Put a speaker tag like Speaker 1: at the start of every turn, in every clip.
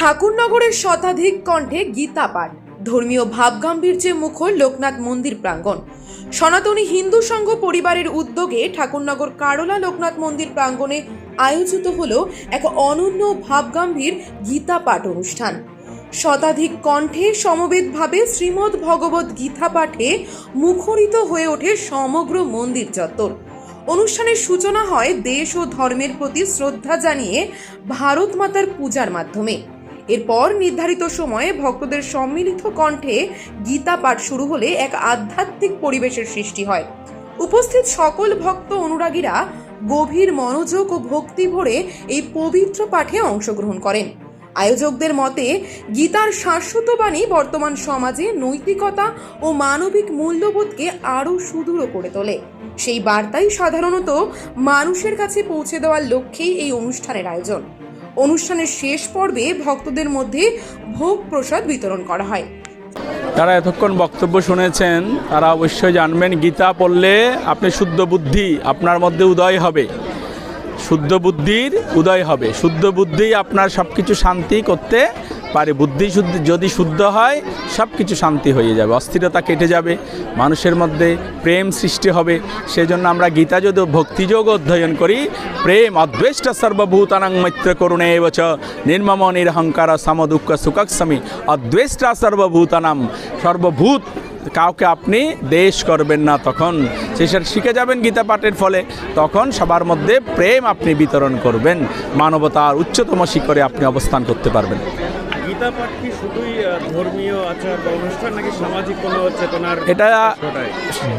Speaker 1: ঠাকুরনগরের শতাধিক কণ্ঠে গীতা পাঠ। ধর্মীয় ভাবগাম্ভীর্যে মুখর লোকনাথ মন্দির প্রাঙ্গণ। সনাতনী হিন্দু সংঘ পরিবারের উদ্যোগে ঠাকুরনগর কারলা লোকনাথ মন্দির প্রাঙ্গণে আয়োজিত হল এক অনন্য ভাবগাম্ভীর গীতা পাঠ অনুষ্ঠান। শতাধিক কণ্ঠে সমবেতভাবে শ্রীমদ্ ভগবত গীতা পাঠে মুখরিত হয়ে ওঠে সমগ্র মন্দির চত্বর। অনুষ্ঠানের সূচনা হয় দেশ ও ধর্মের প্রতি শ্রদ্ধা জানিয়ে ভারত মাতার পূজার মাধ্যমে। এরপর নির্ধারিত সময়ে ভক্তদের সম্মিলিত কণ্ঠে গীতা পাঠ শুরু হলে এক আধ্যাত্মিক পরিবেশের সৃষ্টি হয়। উপস্থিত সকল ভক্ত অনুরাগীরা গভীর মনোযোগ ও ভক্তি ভরে এই পবিত্র পাঠে অংশগ্রহণ করেন। আয়োজকদের মতে, গীতার শাশ্বত বাণী বর্তমান সমাজে নৈতিকতা ও মানবিক মূল্যবোধকে আরও সুদূর করে তোলে। সেই বার্তাই সাধারণত মানুষের কাছে পৌঁছে দেওয়ার লক্ষ্যেই এই অনুষ্ঠানের আয়োজন। অনুষ্ঠানের শেষ পর্বে ভক্তদের মধ্যে ভোগ প্রসাদ বিতরণ করা হয়।
Speaker 2: তারা এতক্ষণ বক্তব্য শুনেছেন, তারা অবশ্যই জানবেন, গীতা পড়লে আপনি শুদ্ধ বুদ্ধি আপনার মধ্যে উদয় হবে। শুদ্ধ বুদ্ধির উদয় হবে। শুদ্ধ বুদ্ধি আপনার সব কিছু শান্তি করতে পারে, বুদ্ধি শুদ্ধ যদি শুদ্ধ হয় সব কিছু শান্তি হয়ে যাবে, অস্থিরতা কেটে যাবে, মানুষের মধ্যে প্রেম সৃষ্টি হবে। সেজন্য আমরা গীতা যদি ভক্তিযোগ অধ্যয়ন করি। প্রেম অদ্বেষ্ট সর্বভূতানাং মৈত্র করুণে এবচ, নির্মম নিরহংকার সমদুঃখ সুখস্বামী অদ্বেষ্টা সর্বভূতানাম, সর্বভূত কাউকে আপনি দেশ করবেন না তখন। সেসব শিখে যাবেন গীতা পাঠের ফলে, তখন সবার মধ্যে প্রেম আপনি বিতরণ করবেন। মানবতার উচ্চতম শিখরে আপনি অবস্থান করতে পারবেন।
Speaker 3: গীতা পাঠ কি শুধুই ধর্মীয় আচার বা অনুষ্ঠান নাকি সামাজিক কোনো চেতনার
Speaker 2: এটা?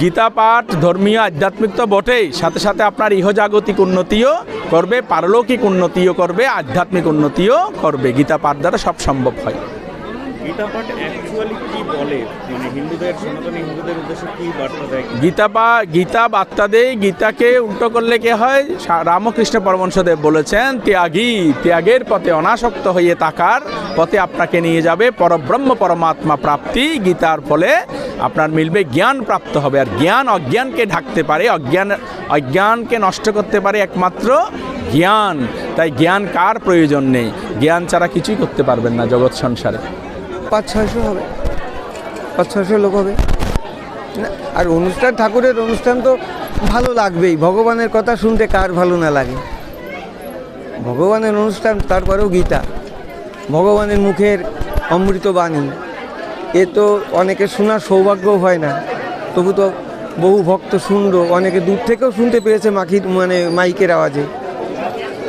Speaker 2: গীতা পাঠ ধর্মীয় আধ্যাত্মিক তো বটেই সাথে সাথে আপনার ইহজাগতিক উন্নতিও করবে পারলৌকিক উন্নতিও করবে আধ্যাত্মিক উন্নতিও করবে গীতা পাঠ দ্বারা সব সম্ভব হয়
Speaker 3: গীতা মানে
Speaker 2: গীতাকে উল্টো করলে কি হয়? রামকৃষ্ণ বলেছেন, ত্যাগী, ত্যাগের পথে অনাসক্ত হয়ে থাকার পথে আপনাকে নিয়ে যাবে পরব্রহ্ম পরমাত্মা প্রাপ্তি। গীতার ফলে আপনার মিলবে জ্ঞান প্রাপ্ত হবে। আর জ্ঞান অজ্ঞানকে ঢাকতে পারে, অজ্ঞান, অজ্ঞানকে নষ্ট করতে পারে একমাত্র জ্ঞান। তাই জ্ঞান কার প্রয়োজন নেই? জ্ঞান ছাড়া কিছুই করতে পারবেন না জগৎ সংসারে।
Speaker 4: পাঁচ ছয়শো হবে। পাঁচ ছয়শো লোক হবে। না, আর অনুষ্ঠান ঠাকুরের অনুষ্ঠান তো ভালো লাগবেই। ভগবানের কথা শুনতে কার ভালো না লাগে? ভগবানের অনুষ্ঠান তারপরেও গীতা। ভগবানের মুখের অমৃত বাণী এ তো অনেকে শোনার সৌভাগ্যও হয় না। তবু তো বহু ভক্ত শুনলো। অনেকে দূর থেকেও শুনতে পেরেছে মাখি মানে মাইকের আওয়াজে।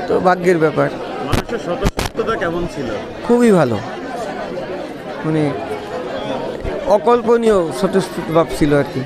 Speaker 4: তো ভাগ্যের ব্যাপার।
Speaker 3: কেমন ছিল?
Speaker 4: খুবই ভালো। মানে অকল্পনীয় স্বতঃস্ফূর্ত ভাব ছিল আর কি।